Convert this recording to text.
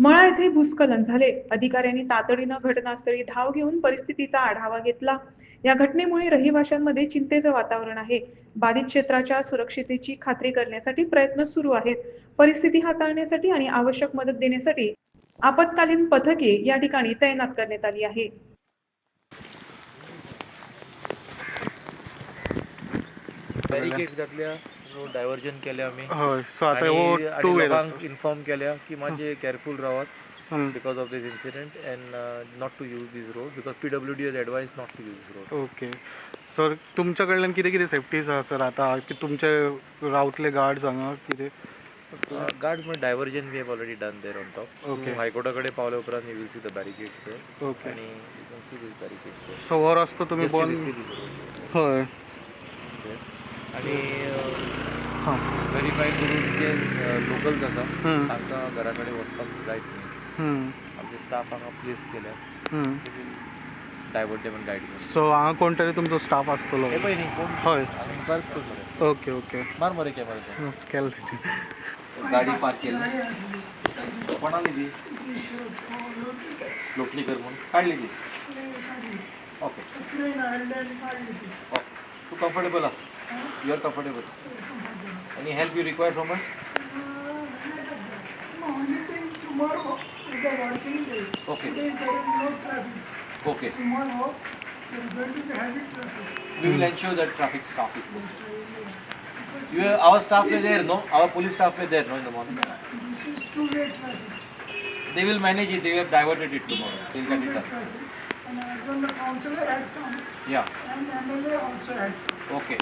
मळा येथे भूस्खलन झाले. अधिकाऱ्यांनी तातडीनं घटनास्थळी धाव घेऊन परिस्थितीचा आढावा घेतला. या घटनेमुळे रहिवाशांमध्ये चिंतेचं वातावरण आहे. बाधित क्षेत्राच्या सुरक्षितेची खात्री करण्यासाठी प्रयत्न सुरू आहेत. परिस्थिती हाताळण्यासाठी आणि आवश्यक मदत देण्यासाठी आपत्कालीन पथके या ठिकाणी तैनात करण्यात आली आहे. बॅरिकेड घातल्या डायव्हर्जन केले आम्ही. होय सो आता हो टू लोकांक इन्फॉर्म केल्या की मातशे केअरफुल रावात. Because of this incident and not to use this road because P W D has advised not to use this road okay sir तुमच्या कडल्यान कितें कितें सेफ्टीज आहा सर आतां? की तुमचे रावतले गार्ड्स हांगा कितें? गार्ड म्हणजे diversion we have already done there on top Okay. हायकोर्टा कडेन पावल्या उपरांत you will see the barricades okay आणि you can see this barricades so हो रस्तो तुमी बंद हय. आणि हां. व्हेरीफाय करून जे लोकल्स आसा. तांकां घरा कडेन वचपाक जायत न्ही. हम्म. आमचे स्टाफ हांगा प्लेस केल्या हम्म. डायव्हर्ट डेमन गायड सो हांगा कोण तरी तुमचो स्टाफ आसतलो हे पळय न्ही कोण? हय. हांगा इन्क्वायर कर मरे ओके ओके. मार मरे कॅमेरा केलें गाडी पार्क केली. कोणाली ती? लोटलीकर म्हणून. काढली ती. ओके. ओके. तू कम्फर्टेबल आहा you are comfortable Any help you require from us? Tomorrow is the working day. Okay. Okay. Tomorrow be traffic. We will ensure that traffic stop is posted. You, our staff is there, no? Our police staff is there, no, in the morning? This is too late traffic. They will manage it, they have diverted it tomorrow. They will get it done. And the councillor had come. Yeah. And MLA also had come. Okay.